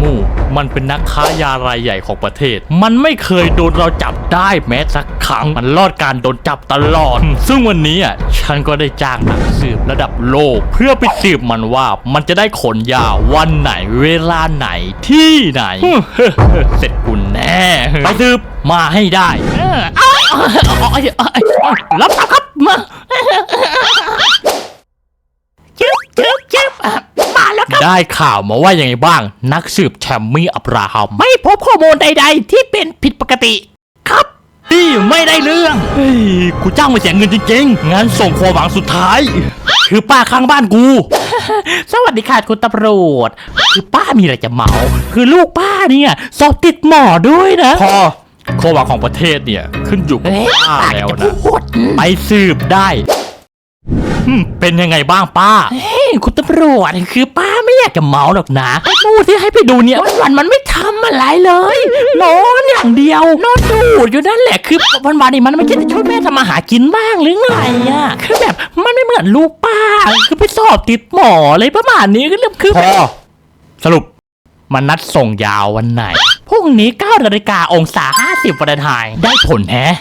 มูมันเป็นนักค้ายารายใหญ่ของประเทศ มันไม่เคยโดนเราจับได้แม้สักครั้ง มันรอดการโดนจับตลอด ซึ่งวันนี้อะฉันก็ได้จ้างนักสืบระดับโลก เพื่อไปสืบมันว่ามันจะได้ขนยาวันไหนเวลาไหนที่ไหน เสร็จคุณแน่ไปสืบมาให้ได้เออเอาเอาเอาเอาเอารับปากครับมา จึ๊บจึ๊บจึ๊บอะมาแล้วครับ ได้ข่าวมาว่าอย่างไงบ้าง นักสืบแชมมี่อับราฮัมไม่พบข้อมูลใดๆ ที่เป็นผิดปกติ ครับนี่ไม่ได้เรื่องเฮ้ยกูจ้างมาเสียเงินจริงๆงั้นส่งความหวังสุดท้าย คือป้าข้างบ้านกู สวัสดีค่ะคุณตำรวจ คือป้ามีอะไรจะเมา คือลูกป้าเนี่ยสอบติดหมอด้วยนะ พอความหวังของประเทศเนี่ยขึ้นอยู่กับเอ๊ะป้าป้าแล้วจะนะพูดไปสืบได้หึ่มเป็นยังไงบ้างป้า เฮ้ยคุณตำรวจคือป้าไม่ อยากจะเมาหรอกนะไอ้มูที่ให้ไปดูเนี่ยวันๆมันไม่ทำอะไรเลยนอนอย่างเดียวนอนดูดอยู่นั่นแหละคือวันๆนี่มันไม่คิดจะช่วยแม่ทำมาหากินบ้างหรือไงอะคือแบบมันไม่เหมือนลูกป้าคือไปสอบติดหมออะไรประมาณนี้ก็เรื่องคือพอสรุปมันนัดส่งยาววันไหนพรุ่งนี้9นาฬิกาองศา50ฟาเรนไฮต์ได้ผลแฮะ